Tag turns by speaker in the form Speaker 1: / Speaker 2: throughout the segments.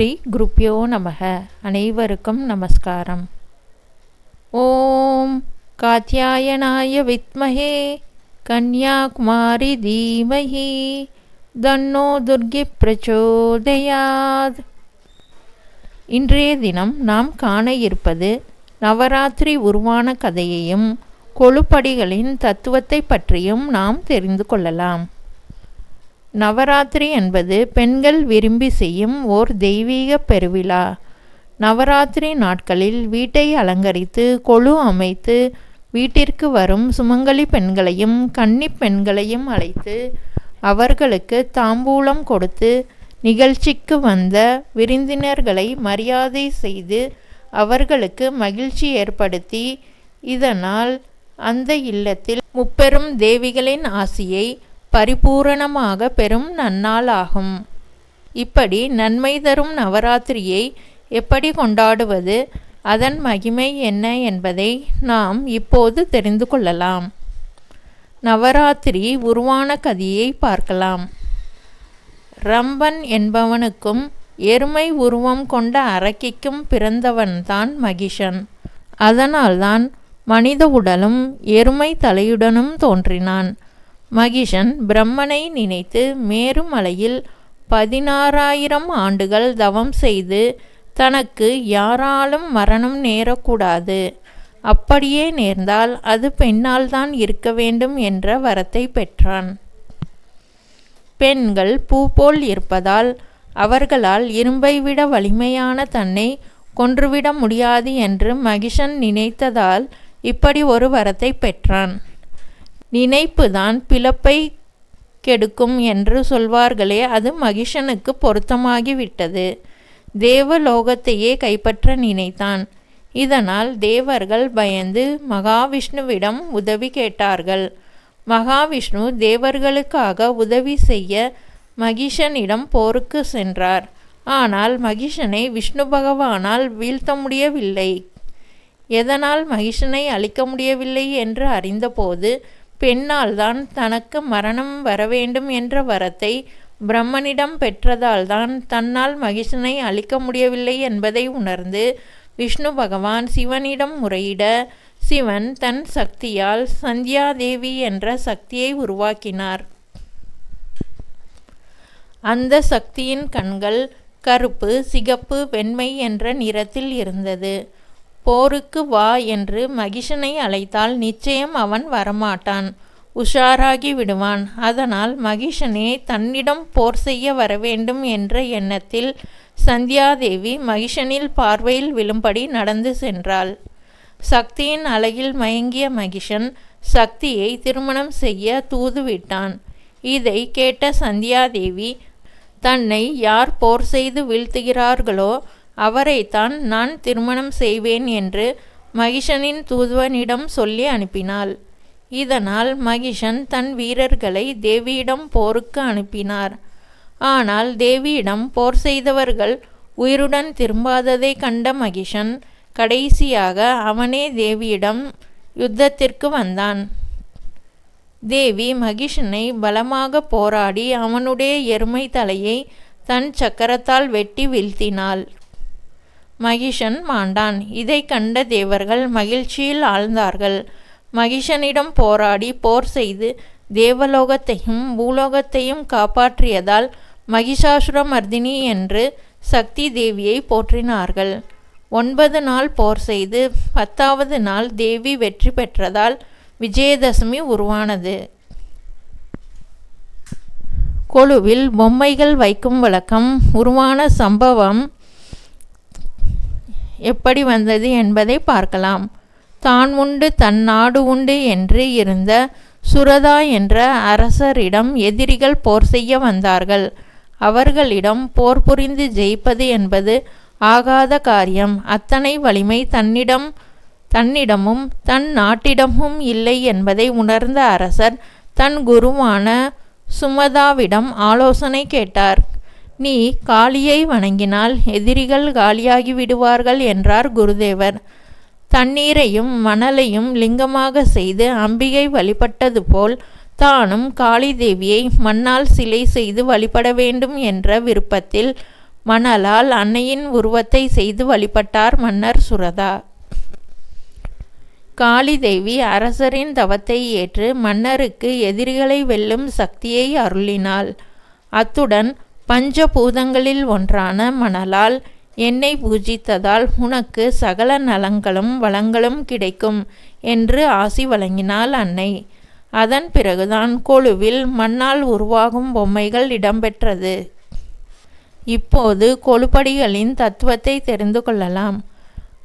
Speaker 1: ஸ்ரீ குருப்பியோ நமக. அனைவருக்கும் நமஸ்காரம். ஓம் காத்தியாயனாய வித்மஹே கன்யாகுமாரி தீமஹி தன்னோ துர்கி பிரச்சோதயாத். இன்றைய தினம் நாம் காண இருப்பது நவராத்திரி உருவான கதையையும் கொழுப்படிகளின் தத்துவத்தை பற்றியும் நாம் தெரிந்து கொள்ளலாம். நவராத்திரி என்பது பெண்கள் விரும்பி செய்யும் ஓர் தெய்வீக பெருவிழா. நவராத்திரி நாட்களில் வீட்டை அலங்கரித்து கொழு அமைத்து வீட்டிற்கு வரும் சுமங்கலி பெண்களையும் கன்னி பெண்களையும் அழைத்து அவர்களுக்கு தாம்பூலம் கொடுத்து நிகழ்ச்சிக்கு வந்த விருந்தினர்களை மரியாதை செய்து அவர்களுக்கு மகிழ்ச்சி ஏற்படுத்தி இதனால் அந்த இல்லத்தில் முப்பெரும் தேவிகளின் ஆசியை பரிபூரணமாக பெறும் நன்னாளாகும். இப்படி நன்மை தரும் நவராத்திரியை எப்படி கொண்டாடுவது அதன் மகிமை என்ன என்பதை நாம் இப்போது தெரிந்து கொள்ளலாம். நவராத்திரி உருவான கதியை பார்க்கலாம். ரம்பன் என்பவனுக்கும் எருமை உருவம் கொண்ட அரக்கிக்கும் பிறந்தவன்தான் மகிஷன். அதனால்தான் மனித உடலும் எருமை தலையுடனும் தோன்றினான். மகிஷன் பிரம்மனை நினைத்து மேருமலையில் பதினாறாயிரம் ஆண்டுகள் தவம் செய்து தனக்கு யாராலும் மரணம் நேரக்கூடாது. அப்படியே நேர்ந்தால் அது பெண்ணால்தான் இருக்க வேண்டும் என்ற வரத்தை பெற்றான். பெண்கள் பூ போல் இருப்பதால் அவர்களால் இரும்பை விட வலிமையான தன்னை கொன்றுவிட முடியாது என்று மகிஷன் நினைத்ததால் இப்படி ஒரு வரத்தை பெற்றான். நினைப்புதான் பிளப்பை கெடுக்கும் என்று சொல்வார்களே அது மகிஷனுக்கு பொருத்தமாகிவிட்டது. தேவலோகத்தையே கைப்பற்ற நினைத்தான். இதனால் தேவர்கள் பயந்து மகாவிஷ்ணுவிடம் உதவி கேட்டார்கள். மகாவிஷ்ணு தேவர்களுக்காக உதவி செய்ய மகிஷனிடம் போருக்கு சென்றார். ஆனால் மகிஷனை விஷ்ணு பகவானால் வீழ்த்த முடியவில்லை. எதனால் மகிஷனை அழிக்க முடியவில்லை என்று அறிந்தபோது பெண்ணால்தான் தனக்கு மரணம் வரவேண்டும் என்ற வரத்தை பிரம்மனிடம் பெற்றதால்தான் தன்னால் மகிஷனை அழிக்க முடியவில்லை என்பதை உணர்ந்து விஷ்ணு பகவான் சிவனிடம் முறையிட சிவன் தன் சக்தியால் சந்தியாதேவி என்ற சக்தியை உருவாக்கினார். அந்த சக்தியின் கண்கள் கருப்பு சிகப்பு வெண்மை என்ற நிறத்தில் இருந்தது. போருக்கு வா என்று மகிஷனை அழைத்தால் நிச்சயம் அவன் வரமாட்டான். உஷாராகி விடுவான். அதனால் மகிஷனே தன்னிடம் போர் செய்ய வரவேண்டும் என்ற எண்ணத்தில் சந்தியாதேவி மகிஷனில் பார்வையில் விழும்படி நடந்து சென்றாள். சக்தியின் அழகில் மயங்கிய மகிஷன் சக்தியை திருமணம் செய்ய தூதுவிட்டான். இதை கேட்ட சந்தியாதேவி தன்னை யார் போர் செய்து வீழ்த்துகிறார்களோ அவரைத்தான் நான் திருமணம் செய்வேன் என்று மகிஷனின் தூதுவனிடம் சொல்லி அனுப்பினாள். இதனால் மகிஷன் தன் வீரர்களை தேவியிடம் போருக்கு அனுப்பினார். ஆனால் தேவியிடம் போர் செய்தவர்கள் உயிருடன் திரும்பாததை கண்ட மகிஷன் கடைசியாக அவனே தேவியிடம் யுத்தத்திற்கு வந்தான். தேவி மகிஷனை பலமாக போராடி அவனுடைய எருமை தலையை தன் சக்கரத்தால் வெட்டி வீழ்த்தினாள். மகிஷன் மாண்டான். இதை கண்ட தேவர்கள் மகிழ்ச்சியில் ஆழ்ந்தார்கள். மகிஷனிடம் போராடி போர் செய்து தேவலோகத்தையும் பூலோகத்தையும் காப்பாற்றியதால் மகிஷாசுரமர்தினி என்று சக்தி தேவியை போற்றினார்கள். ஒன்பது நாள் போர் செய்து பத்தாவது நாள் தேவி வெற்றி பெற்றதால் விஜயதசமி உருவானது. கொழுவில் பொம்மைகள் வைக்கும் வழக்கம் உருவான சம்பவம் எப்படி வந்தது என்பதை பார்க்கலாம். தான் உண்டு தன் நாடு உண்டு என்று இருந்த சுரதா என்ற அரசரிடம் எதிரிகள் போர் செய்ய வந்தார்கள். அவர்களிடம் போர் புரிந்து ஜெயிப்பது என்பது ஆகாத காரியம். அத்தனை வலிமை தன்னிடம் தன்னிடமும் தன் நாட்டிடமும் இல்லை என்பதை உணர்ந்த அரசர் தன் குருவான சுமதாவிடம் ஆலோசனை கேட்டார். நீ காளியை வணங்கினால் எதிரிகள் காலியாகி விடுவார்கள் என்றார் குருதேவர். தண்ணீரையும் மணலையும் லிங்கமாக செய்து அம்பிகை வழிபட்டது போல் தானும் காளி தேவியை மண்ணால் சிலை செய்து வழிபட வேண்டும் என்ற விருப்பத்தில் மணலால் அன்னையின் உருவத்தை செய்து வழிபட்டார் மன்னர் சுரதா. காளி தேவி அரசரின் தவத்தை ஏற்று மன்னருக்கு எதிரிகளை வெல்லும் சக்தியை அருளினாள். அத்துடன் பஞ்சபூதங்களில் ஒன்றான மணலால் என்னை பூஜித்ததால் உனக்கு சகல நலங்களும் வளங்களும் கிடைக்கும் என்று ஆசி வழங்கினாள் அன்னை. அதன் பிறகுதான் கொழுவில் மண்ணால் உருவாகும் பொம்மைகள் இடம்பெற்றது. இப்போது கொழுப்படிகளின் தத்துவத்தை தெரிந்து கொள்ளலாம்.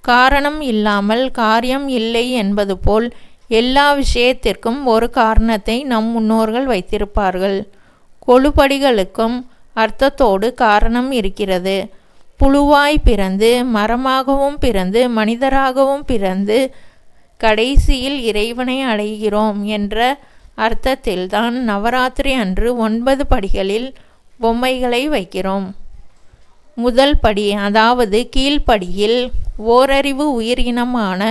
Speaker 1: காரணம் இல்லாமல் காரியம் இல்லை என்பது போல் எல்லா விஷயத்திற்கும் ஒரு காரணத்தை நம் முன்னோர்கள் வைத்திருப்பார்கள். கொழுப்படிகளுக்கும் அர்த்தத்தோடு காரணம் இருக்கிறது. புழுவாய் பிறந்து மரமாகவும் பிறந்து மனிதராகவும் பிறந்து கடைசியில் இறைவனை அடைகிறோம் என்ற அர்த்தத்தில்தான் நவராத்திரி அன்று ஒன்பது படிகளில் பொம்மைகளை வைக்கிறோம். முதல் படி அதாவது கீழ்ப்படியில் ஓரறிவு உயிரினமான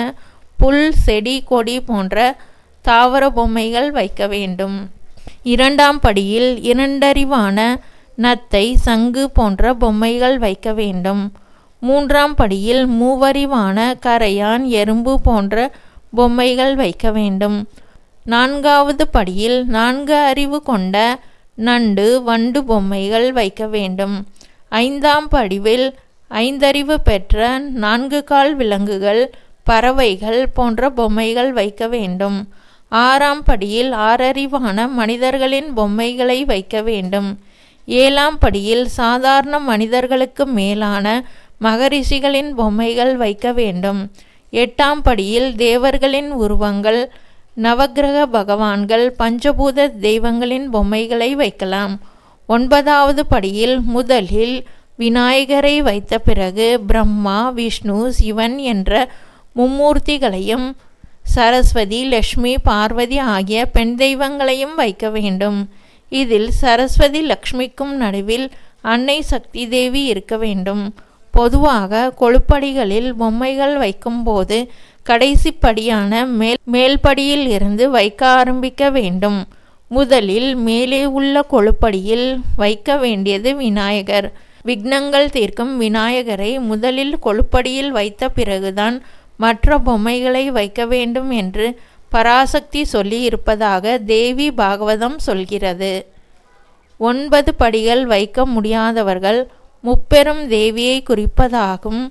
Speaker 1: புல் செடி கொடி போன்ற தாவர பொம்மைகள் வைக்க வேண்டும். இரண்டாம் படியில் இரண்டறிவான நத்தை சங்கு போன்ற பொம்மைகள் வைக்க வேண்டும். மூன்றாம் படியில் மூவறிவான கரையான் எறும்பு போன்ற பொம்மைகள் வைக்க வேண்டும். நான்காவது படியில் நான்கு அறிவு கொண்ட நண்டு வண்டு பொம்மைகள் வைக்க வேண்டும். ஐந்தாம் படிவில் ஐந்தறிவு பெற்ற நான்கு கால் விலங்குகள் பறவைகள் போன்ற பொம்மைகள் வைக்க வேண்டும். ஆறாம் படியில் ஆறறிவான மனிதர்களின் பொம்மைகளை வைக்க வேண்டும். ஏழாம் படியில் சாதாரண மனிதர்களுக்கு மேலான மகரிஷிகளின் பொம்மைகள் வைக்க வேண்டும். எட்டாம் படியில் தேவர்களின் உருவங்கள் நவக்கிரக பகவான்கள் பஞ்சபூத தெய்வங்களின் பொம்மைகளை வைக்கலாம். ஒன்பதாவது படியில் முதலில் விநாயகரை வைத்த பிறகு பிரம்மா விஷ்ணு சிவன் என்ற மும்மூர்த்திகளையும் சரஸ்வதி லக்ஷ்மி பார்வதி ஆகிய பெண் தெய்வங்களையும் வைக்க வேண்டும். இதில் சரஸ்வதி லக்ஷ்மிக்கும் நடுவில் அன்னை சக்தி தேவி இருக்க வேண்டும். பொதுவாக கொழுப்படிகளில் பொம்மைகள் வைக்கும்போது கடைசி படியான மேல் மேல்படியில் இருந்து வைக்க ஆரம்பிக்க வேண்டும். முதலில் மேலே உள்ள கொழுப்படியில் வைக்க வேண்டியது விநாயகர். விக்னங்கள் தீர்க்கும் விநாயகரை முதலில் கொழுப்படியில் வைத்த பிறகுதான் மற்ற பொம்மைகளை வைக்க வேண்டும் என்று பராசக்தி சொல்லி இருப்பதாக தேவி பாகவதம் சொல்கிறது. ஒன்பது படிகள் வைக்க முடியாதவர்கள் முப்பெரும் தேவியை குறிப்பதாகும்.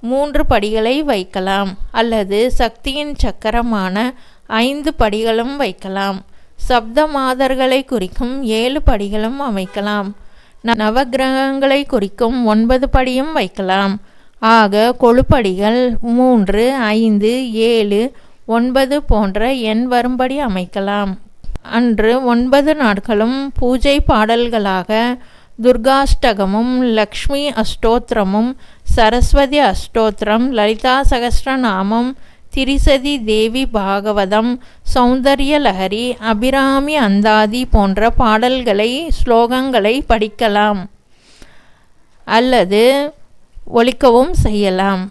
Speaker 1: மூன்று படிகளை வைக்கலாம் அல்லது சக்தியின் சக்கரமான ஐந்து படிகளும் வைக்கலாம். சப்த மாதர்களை குறிக்கும் ஏழு படிகளும் அமைக்கலாம். நவகிரகங்களை குறிக்கும் ஒன்பது படியும் வைக்கலாம். ஆக கொழுப்படிகள் மூன்று ஐந்து ஏழு ஒன்பது போன்ற எண் வரும்படி அமைக்கலாம். அன்று ஒன்பது நாட்களும் பூஜை பாடல்களாக துர்காஷ்டகமும் லக்ஷ்மி அஷ்டோத்திரமும் சரஸ்வதி அஷ்டோத்திரம் லலிதா சகஸ்ரநாமம் திரிசதி தேவி பாகவதம் சௌந்தர்ய லஹரி அபிராமி அந்தாதி போன்ற பாடல்களை ஸ்லோகங்களை படிக்கலாம். அல்லது ஒழிக்கவும் செய்யலாம்.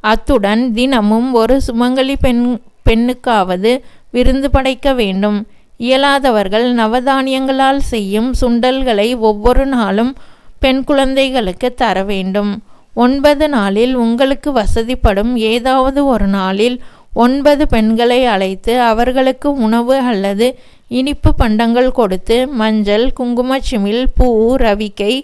Speaker 1: அத்துடன் தினமும் ஒரு சுமங்கலி பெண் பெண்ணுக்காவது விருந்து படைக்க வேண்டும். இயலாதவர்கள் நவதானியங்களால் செய்யும் சுண்டல்களை ஒவ்வொரு நாளும் பெண் குழந்தைகளுக்கு தர வேண்டும். ஒன்பது நாளில் உங்களுக்கு வசதிப்படும் ஏதாவது ஒரு நாளில் ஒன்பது பெண்களை அழைத்து அவர்களுக்கு உணவு அல்லது இனிப்பு பண்டங்கள் கொடுத்து மஞ்சள் குங்குமச்சிமில் பூ ரவிக்கை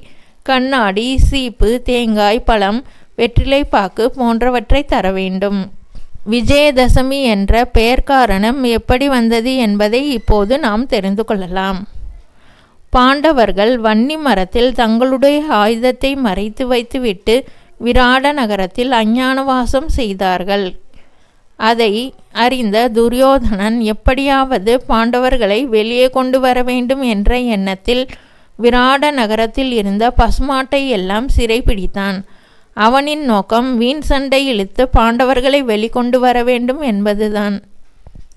Speaker 1: கண்ணாடி சீப்பு தேங்காய் பழம் வெற்றிலைப்பாக்கு போன்றவற்றை தர வேண்டும். விஜயதசமி என்ற பெயர் காரணம் எப்படி வந்தது என்பதை இப்போது நாம் தெரிந்து கொள்ளலாம். பாண்டவர்கள் வன்னி மரத்தில் தங்களுடைய ஆயுதத்தை மறைத்து வைத்துவிட்டு விராட நகரத்தில் அஞ்ஞானவாசம் செய்தார்கள். அதை அறிந்த துரியோதனன் எப்படியாவது பாண்டவர்களை வெளியே கொண்டு வர வேண்டும் என்ற எண்ணத்தில் விராட நகரத்தில் இருந்த பசுமாட்டை எல்லாம் சிறைப்பிடித்தான் அவனின் நோக்கம் வீண் சண்டை இழுத்து பாண்டவர்களை வெளிக்கொண்டு வர வேண்டும் என்பதுதான்.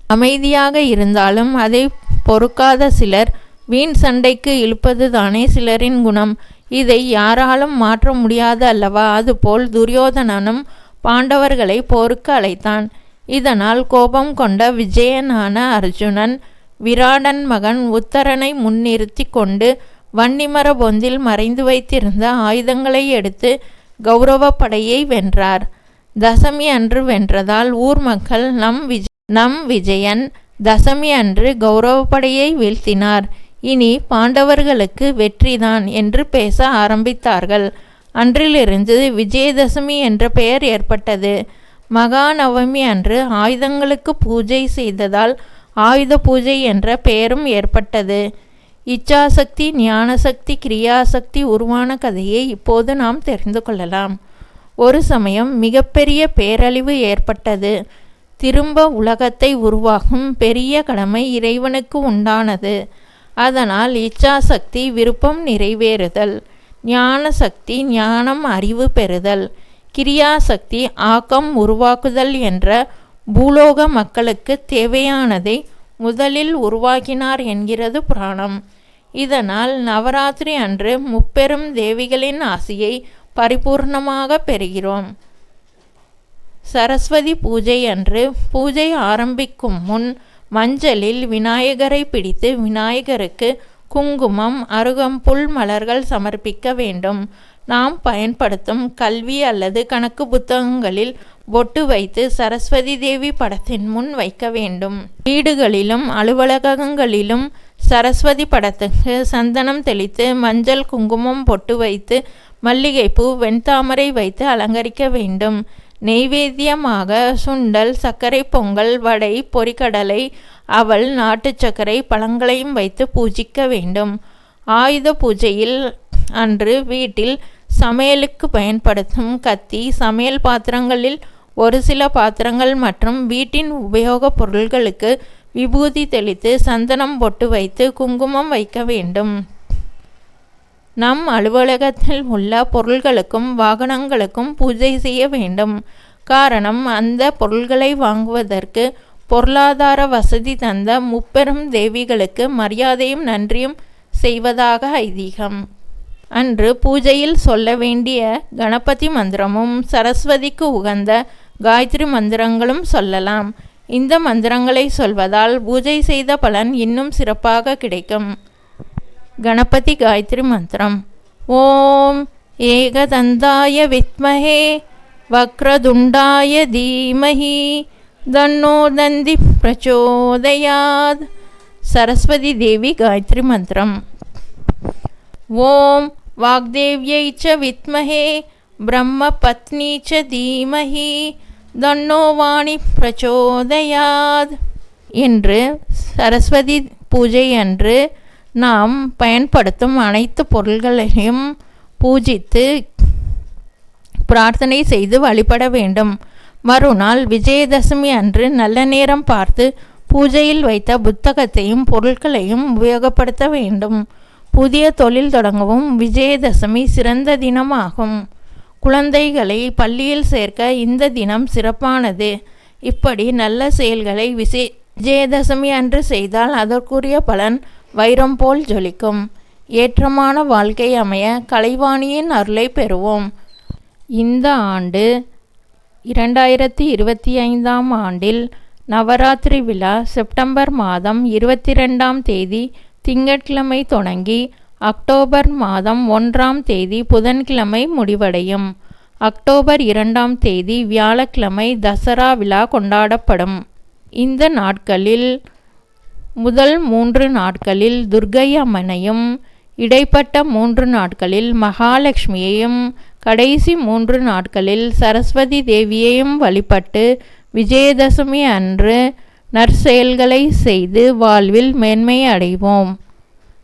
Speaker 1: அமைதியாக இருந்தாலும் அதை பொறுக்காத சிலர் வீண் சண்டைக்கு இழுப்பதுதானே சிலரின் குணம். இதை யாராலும் மாற்ற முடியாது அல்லவா? அதுபோல் துரியோதனனும் பாண்டவர்களை போருக்கு அழைத்தான். இதனால் கோபம் கொண்ட விஜயனான அர்ஜுனன் விராடன் மகன் உத்தரனை முன்னிறுத்தி கொண்டு வன்னிமர பொந்தில் மறைந்து வைத்திருந்த ஆயுதங்களை எடுத்து கௌரவப்படையை வென்றார். தசமி அன்று வென்றதால் ஊர் மக்கள் நம் விஜ நம் விஜயன் தசமி அன்று கௌரவப்படையை வீழ்த்தினார். இனி பாண்டவர்களுக்கு வெற்றிதான் என்று பேச ஆரம்பித்தார்கள். அன்றிலிருந்து விஜயதசமி என்ற பெயர் ஏற்பட்டது. மகாநவமி அன்று ஆயுதங்களுக்கு பூஜை செய்ததால் ஆயுத பூஜை என்ற பெயரும் ஏற்பட்டது. இச்சாசக்தி ஞானசக்தி கிரியாசக்தி உருவான கதையை இப்போது நாம் தெரிந்து கொள்ளலாம். ஒரு சமயம் மிகப்பெரிய பேரழிவு ஏற்பட்டது. திரும்ப உலகத்தை உருவாகும் பெரிய கடமை இறைவனுக்கு உண்டானது. அதனால் இச்சாசக்தி விருப்பம் நிறைவேறுதல். ஞானசக்தி ஞானம் அறிவு பெறுதல். கிரியாசக்தி ஆக்கம் உருவாக்குதல் என்ற பூலோக மக்களுக்கு தேவையானதை முதலில் உருவாக்கினார் என்கிறது புராணம். இதனால் நவராத்திரி அன்று முப்பெரும் தேவிகளின் ஆசியை பரிபூர்ணமாக பெறுகிறோம். சரஸ்வதி பூஜை அன்று பூஜை ஆரம்பிக்கும் முன் மஞ்சளில் விநாயகரை பிடித்து விநாயகருக்கு குங்குமம் அருகம்புல் மலர்கள் சமர்ப்பிக்க வேண்டும். நாம் பயன்படுத்தும் கல்வி அல்லது கணக்கு புத்தகங்களில் பொட்டு வைத்து சரஸ்வதி தேவி படத்தின் முன் வைக்க வேண்டும். வீடுகளிலும் அலுவலகங்களிலும் சரஸ்வதி படத்துக்கு சந்தனம் தெளித்து மஞ்சள் குங்குமம் பொட்டு வைத்து மல்லிகைப்பூ வெண்தாமரை வைத்து அலங்கரிக்க வேண்டும். நெய்வேத்தியமாக சுண்டல் சர்க்கரை பொங்கல் வடை பொரிக்கடலை அவள் நாட்டு சர்க்கரை பழங்களையும் வைத்து பூஜிக்க வேண்டும். ஆயுத பூஜையில் அன்று வீட்டில் சமையலுக்கு பயன்படுத்தும் கத்தி சமையல் பாத்திரங்களில் ஒரு சில பாத்திரங்கள் மற்றும் வீட்டின் உபயோகப் பொருள்களுக்கு விபூதி தெளித்து சந்தனம் பொட்டு வைத்து குங்குமம் வைக்க வேண்டும். நம் அலுவலகத்தில் உள்ள பொருள்களுக்கும் வாகனங்களுக்கும் பூஜை செய்ய வேண்டும். காரணம் அந்த பொருள்களை வாங்குவதற்கு பொருளாதார வசதி தந்த முப்பெரும் தேவிகளுக்கு மரியாதையும் நன்றியும் செய்வதாக ஐதீகம். அன்று பூஜையில் சொல்ல வேண்டிய கணபதி மந்திரமும் சரஸ்வதிக்கு உகந்த காயத்ரி மந்திரங்களும் சொல்லலாம். இந்த மந்திரங்களை சொல்வதால் பூஜை செய்த பலன் இன்னும் சிறப்பாக கிடைக்கும். கணபதி காயத்ரி மந்திரம். ஓம் ஏகதந்தாய வித்மஹே வக்ரதுண்டாய தீமஹி தன்னோ தந்தி பிரச்சோதயாத். சரஸ்வதி தேவி காயத்ரி மந்திரம். ஓம் வாக்தேவியை ச வித்மஹே பிரம்ம பத்னி ச தீமஹி தன்னோ வாணி பிரச்சோதயாத். என்று சரஸ்வதி பூஜை அன்று நாம் பயன்படுத்தும் அனைத்து பொருள்களையும் பூஜித்து பிரார்த்தனை செய்து வழிபட வேண்டும். மறுநாள் விஜயதசமி அன்று நல்ல நேரம் பார்த்து பூஜையில் வைத்த புத்தகத்தையும் பொருட்களையும் உபயோகப்படுத்த வேண்டும். புதிய தொழில் தொடங்கவும் விஜயதசமி சிறந்த தினமாகும். குழந்தைகளை பள்ளியில் சேர்க்க இந்த தினம் சிறப்பானது. இப்படி நல்ல செயல்களை விசே விஜயதசமி அன்று செய்தால் அதற்குரிய பலன் வைரம் போல் ஜொலிக்கும். ஏற்றமான வாழ்க்கை அமைய கலைவாணியின் அருளை பெறுவோம். இந்த ஆண்டு இரண்டாயிரத்தி இருபத்தி ஐந்தாம் ஆண்டில் நவராத்திரி விழா செப்டம்பர் மாதம் இருபத்தி ரெண்டாம் தேதி திங்கட்கிழமை தொடங்கி அக்டோபர் மாதம் ஒன்றாம் தேதி புதன்கிழமை முடிவடையும். அக்டோபர் இரண்டாம் தேதி வியாழக்கிழமை தசரா விழா கொண்டாடப்படும். இந்த நாட்களில் முதல் மூன்று நாட்களில் துர்கை அம்மனையும் இடைப்பட்ட மூன்று நாட்களில் மகாலட்சுமியையும் கடைசி மூன்று நாட்களில் சரஸ்வதி தேவியையும் வழிபட்டு விஜயதசமி அன்று நற்செயல்களை செய்து வாழ்வில் மேன்மை அடைவோம்